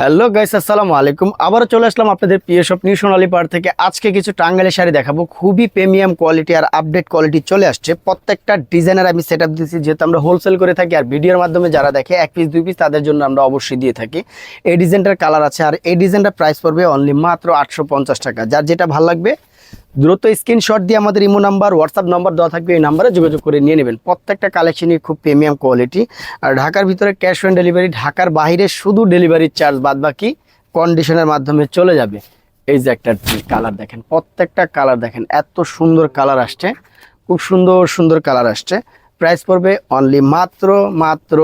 Hello guys আসসালামু আলাইকুম। আবারও চলে আসলাম আপনাদের প্রিয় শপ নিউ সোনালী পার থেকে। আজকে কিছু টাঙ্গাইলের শাড়ি দেখাবো। খুবই প্রিমিয়াম কোয়ালিটি আর আপডেট কোয়ালিটি চলে আসছে। প্রত্যেকটা ডিজাইনের আমি সেট আপ দিচ্ছি যেহেতু আমরা হোলসেল করে থাকি আর ভিডিওর মাধ্যমে যারা দেখে, এক পিস দুই পিস তাদের জন্য আমরা অবশ্যই দিয়ে থাকি। এই ডিজাইনটার কালার আছে আর এই ডিজাইনটার প্রাইস পড়বে অনলি মাত্র আটশো পঞ্চাশ টাকা। যার যেটা ভালো লাগবে দ্রুত স্ক্রিনশট দিয়ে আমাদের ইমো নাম্বার হোয়াটসঅ্যাপ নাম্বার দেওয়া থাকবে, এই নাম্বারে যোগাযোগ করে নিয়ে নেবেন। প্রত্যেকটা কালেকশনই খুব প্রিমিয়াম কোয়ালিটি আর ঢাকার ভিতরে ক্যাশ অন ডেলিভারি ঢাকার বাইরে শুধু ডেলিভারি চার্জ বাদ বাকি কন্ডিশনের মাধ্যমে চলে যাবে। এই যে একটা কালার দেখেন, প্রত্যেকটা কালার দেখেন, এত সুন্দর কালার আসছে। খুব সুন্দর সুন্দর কালার আসছে। প্রাইস পড়বে অনলি মাত্র মাত্র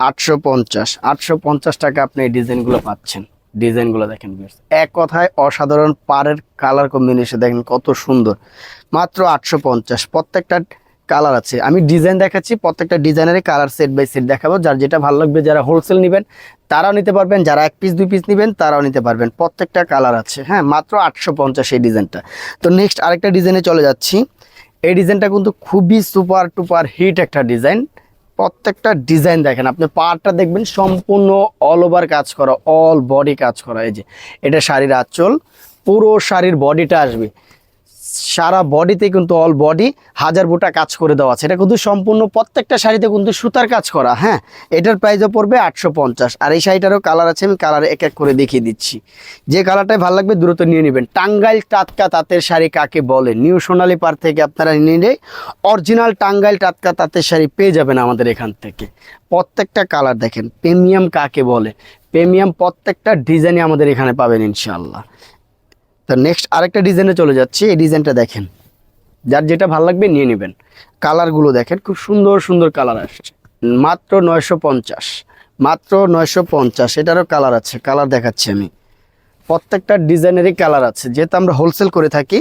আটশো পঞ্চাশ। আটশো পঞ্চাশ টাকা আপনি এই ডিজাইনগুলো পাচ্ছেন। ডিজাইনগুলো দেখেন viewers। এক কথায় অসাধারণ পাড়ের কালার কম্বিনেশন দেখেন কত সুন্দর। মাত্র আটশো পঞ্চাশ, প্রত্যেকটা কালার আছে। আমি ডিজাইন দেখাচ্ছি, প্রত্যেকটা ডিজাইনের কালার সেট বাই সেট দেখাবো। যার যেটা ভালো লাগবে, যারা হোলসেল নেবেন, তারাও নিতে পারবেন। যারা এক পিস দুই পিস নেবেন, তারাও নিতে পারবেন। প্রত্যেকটা কালার আছে হ্যাঁ? মাত্র আটশো পঞ্চাশ এই ডিজাইনটা তো নেক্সট আরেকটা ডিজাইনে চলে যাচ্ছি। এই ডিজাইনটা কিন্তু খুবই সুপার টুপার হিট একটা ডিজাইন প্রত্যেকটা ডিজাইন দেখেন, আপনি পাটটা দেখবেন সম্পূর্ণ অল ওভার কাজ করা অল বডি কাজ করা, এই যে, এটা শাড়ির আঁচল, পুরো শাড়ির বডিটা আসবে। সারা বডিতে কিন্তু অল বডি হাজার বুটা কাজ করে দেওয়া আছে। এটা কিন্তু সম্পূর্ণ প্রত্যেকটা শাড়িতে কিন্তু সুতার কাজ করা হ্যাঁ? এটার প্রাইসও পড়বে আটশো পঞ্চাশ। আর এই শাড়িটারও কালার আছে, আমি কালার এক এক করে দেখিয়ে দিচ্ছি। যে কালারটাই ভালো লাগবে দ্রুত নিয়ে নেবেন। টাঙ্গাইল টাটকা তাঁতের শাড়ি কাকে বলে? নিউ সোনালি পার থেকে আপনারা নিলে অরিজিনাল টাঙ্গাইল টাটকা তাঁতের শাড়ি পেয়ে যাবেন আমাদের এখান থেকে। প্রত্যেকটা কালার দেখেন প্রিমিয়াম কাকে বলে? প্রিমিয়াম প্রত্যেকটা ডিজাইনই আমাদের এখানে পাবেন ইনশাল্লাহ তো নেক্সট আরেকটা ডিজাইনে চলে যাচ্ছি। এই ডিজাইনটা দেখেন। যার যেটা ভালো লাগবে নিয়ে নেবেন। কালারগুলো দেখেন, খুব সুন্দর সুন্দর কালার আসছে। মাত্র নয়শো পঞ্চাশ। মাত্র নয়শো পঞ্চাশ, এটারও কালার আছে। কালার দেখাচ্ছি আমি। প্রত্যেকটা ডিজাইনেরই কালার আছে। যেহেতু আমরা হোলসেল করে থাকি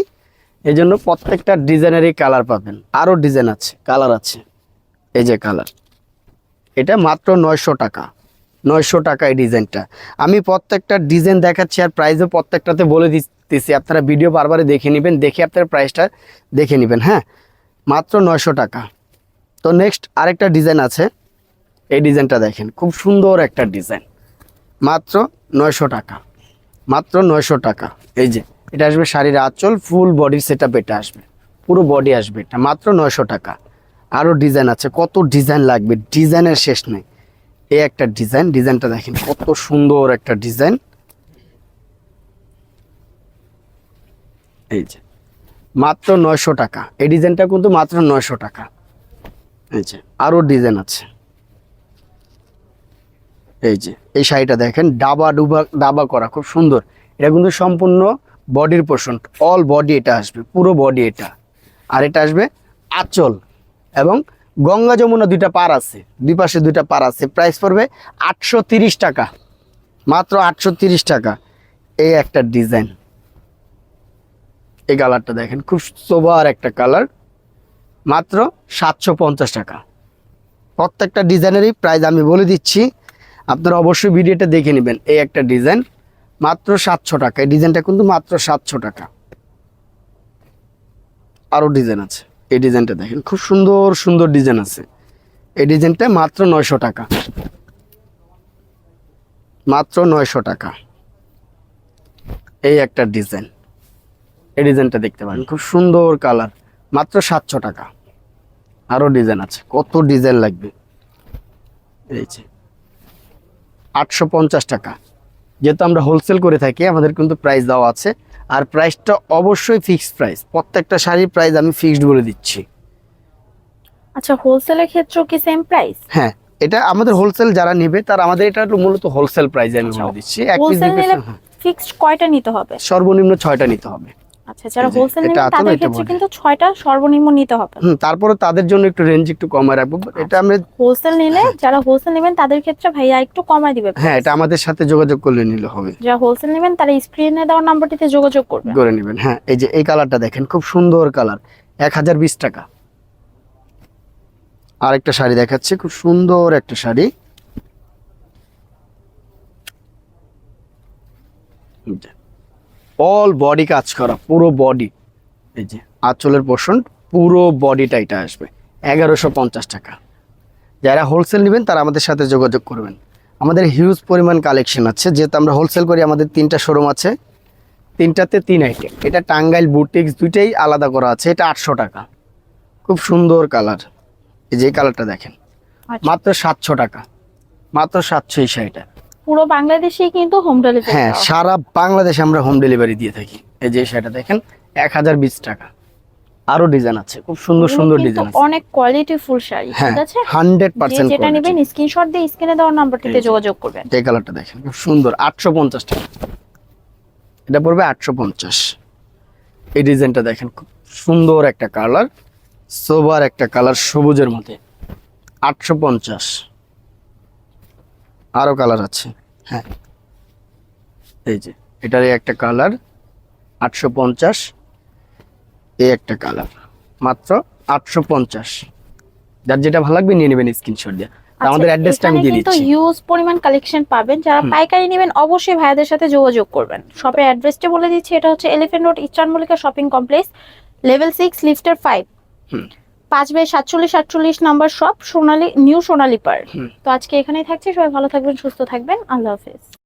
এই জন্য প্রত্যেকটা ডিজাইনেরই কালার পাবেন। আরও ডিজাইন আছে কালার আছে। এই যে কালার এটা মাত্র নয়শো টাকা। নয়শো টাকা এই ডিজাইনটা। আমি প্রত্যেকটা ডিজাইন দেখাচ্ছি আর প্রাইসও প্রত্যেকটাতে বলে দিতেছি। আপনারা ভিডিও বারবারে দেখে নেবেন, দেখে আপনারা প্রাইসটা দেখে নেবেন হ্যাঁ? মাত্র নয়শো টাকা। তো নেক্সট আরেকটা ডিজাইন আছে। এই ডিজাইনটা দেখেন, খুব সুন্দর একটা ডিজাইন। মাত্র নয়শো টাকা। মাত্র নয়শো টাকা। এই যে, এটা আসবে শাড়ির আঁচল ফুল বডির সেট আপ এটা আসবে। পুরো বডি আসবে এটা। মাত্র নয়শো টাকা। আরও ডিজাইন আছে। কত ডিজাইন লাগবে? ডিজাইনের শেষ নেই। এই একটা ডিজাইন, ডিজাইনটা দেখেন কত সুন্দর একটা ডিজাইন। এই যে, মাত্র নয়শো টাকা। এই ডিজাইনটা কিন্তু মাত্র নয়শো টাকা। এই যে আরও ডিজাইন আছে। এই যে, এই শাড়িটা দেখেন, ডাবা ডুবা, ডাবা করা, খুব সুন্দর। এটা কিন্তু সম্পূর্ণ বডির পোর্শন অল বডি এটা আসবে, পুরো বডি এটা। আর এটা আসবে আঁচল এবং গঙ্গা যমুনা দুইটা পার আছে, দুই পাশে দুইটা পার আছে। প্রাইস পড়বে আটশো টাকা, মাত্র আটশো টাকা। এই একটা ডিজাইন এই কালারটা দেখেন, খুব সোবার একটা কালার মাত্র সাতশো পঞ্চাশ টাকা। প্রত্যেকটা ডিজাইনেরই প্রাইস আমি বলে দিচ্ছি। আপনারা অবশ্যই ভিডিওটা দেখে নেবেন, এই একটা ডিজাইন মাত্র সাতশো টাকা। এই ডিজাইনটা কিন্তু মাত্র সাতশো টাকা। আরও ডিজাইন আছে। এই ডিজাইনটা দেখেন, খুব সুন্দর সুন্দর ডিজাইন আছে। এই ডিজাইনটা মাত্র নয়শো টাকা। মাত্র নয়শো টাকা। এই একটা ডিজাইন। এই ডিজাইনটা দেখতে পারেন, খুব সুন্দর কালার, মাত্র সাতশো টাকা। আরও ডিজাইন আছে, কত ডিজাইন লাগবে। এই যে, আটশো পঞ্চাশ টাকা। যেহেতু আমরা হোলসেল করে থাকি আমাদের কিন্তু প্রাইস দেওয়া আছে। আর প্রাইসটা অবশ্যই ফিক্সড প্রাইস প্রত্যেকটা শাড়ির প্রাইস আমি ফিক্সড বলে দিচ্ছি। আচ্ছা হোলসেলের ক্ষেত্রেও কি সেম প্রাইস হ্যাঁ এটা আমাদের হোলসেল যারা নেবে তার আমাদের এটা মূলত হোলসেল প্রাইস আমি আচ্ছা, বলে দিচ্ছি। এক পিস নিলে হ্যাঁ, ফিক্সড কয়টা নিতে হবে? সর্বনিম্ন 6টা নিতে হবে। আচ্ছা যারা এই হোলসেল নেবেন তাদের ক্ষেত্রে কিন্তু সর্বনিম্ন নিতে হবে। তারপরে তাদের জন্য একটু রেঞ্জ একটু কমায় রাখব। এটা আমরা হোলসেল নিলে যারা হোলসেল নেবেন তাদের ক্ষেত্রে ভাইয়া একটু কমায় দিবে হ্যাঁ এটা আমাদের সাথে যোগাযোগ করলে নিলে হবে। যারা হোলসেল নেবেন তারা স্ক্রিনে দেওয়া নাম্বারটিতে যোগাযোগ করে নেবেন। হ্যাঁ এই যে এই কালারটা দেখেন খুব সুন্দর কালার এক হাজার বিশ টাকা। আরেকটা শাড়ি দেখাচ্ছে খুব সুন্দর একটা শাড়ি। অল বডি কাজ করা পুরো বডি এই যে আঁচলের পোষণ পুরো বডিটা এটা আসবে। এগারোশো পঞ্চাশ টাকা। যারা হোলসেল নেবেন তারা আমাদের সাথে যোগাযোগ করবেন। আমাদের হিউজ পরিমাণ কালেকশন আছে যেহেতু আমরা হোলসেল করি আমাদের তিনটা শোরুম আছে। তিনটাতে তিন আইটেম এটা টাঙ্গাইল বুটিক্স দুইটাই আলাদা করা আছে এটা আটশো টাকা। খুব সুন্দর কালার এই যে কালারটা দেখেন। আচ্ছা। মাত্র সাতশো টাকা। মাত্র সাতশো এই শাড়িটা পুরো বাংলাদেশেই কিন্তু হোম ডেলিভারি হ্যাঁ সারা বাংলাদেশে আমরা হোম ডেলিভারি দিয়ে থাকি। এই যে শাড়িটা দেখেন এক হাজার বিশ টাকা। আরও ডিজাইন আছে খুব সুন্দর সুন্দর ডিজাইন আছে। অনেক কোয়ালিটি ফুল শাড়ি হ্যাঁ ঠিক আছে? হান্ড্রেড যে পার্সেন্ট যেটা নেবেন স্ক্রিনশট দিয়ে স্ক্রিনে দেওয়ার নাম্বারটিতে যোগাযোগ করবেন। এই কালারটা দেখেন খুব সুন্দর আটশো পঞ্চাশ টাকা। এটা পড়বে আটশো পঞ্চাশ। এই ডিজাইনটা দেখেন খুব সুন্দর একটা কালার সোবার একটা কালার সবুজের মধ্যে। আটশো পঞ্চাশ। আরও কালার আছে। হ্যাঁ। এই যে এটারই একটা কালার আটশো পঞ্চাশ এই একটা কালার মাত্র আটশো পঞ্চাশ। যার যেটা ভালো লাগবে নিয়ে নেবেন স্ক্রিনশট দিয়ে। তা আমাদের আচ্ছা, অ্যাড্রেসটা আমি দিয়ে দিচ্ছি। হিউজ পরিমাণ কালেকশন পাবেন। যারা পাইকারি নেবেন অবশ্যই ভাইয়াদের সাথে যোগাযোগ করবেন। শপের অ্যাড্রেসটা বলে দিচ্ছি এটা হচ্ছে Elephant Road Eastern Mallika shopping complex level six লিফটার five হুম। পাঁচ বাই সাতচল্লিশ সাতচল্লিশ নাম্বার সব সোনালী নিউ সোনালি পার্ক তো আজকে এখানেই থাকছে সবাই ভালো থাকবেন সুস্থ থাকবেন। আল্লাহ হাফেজ।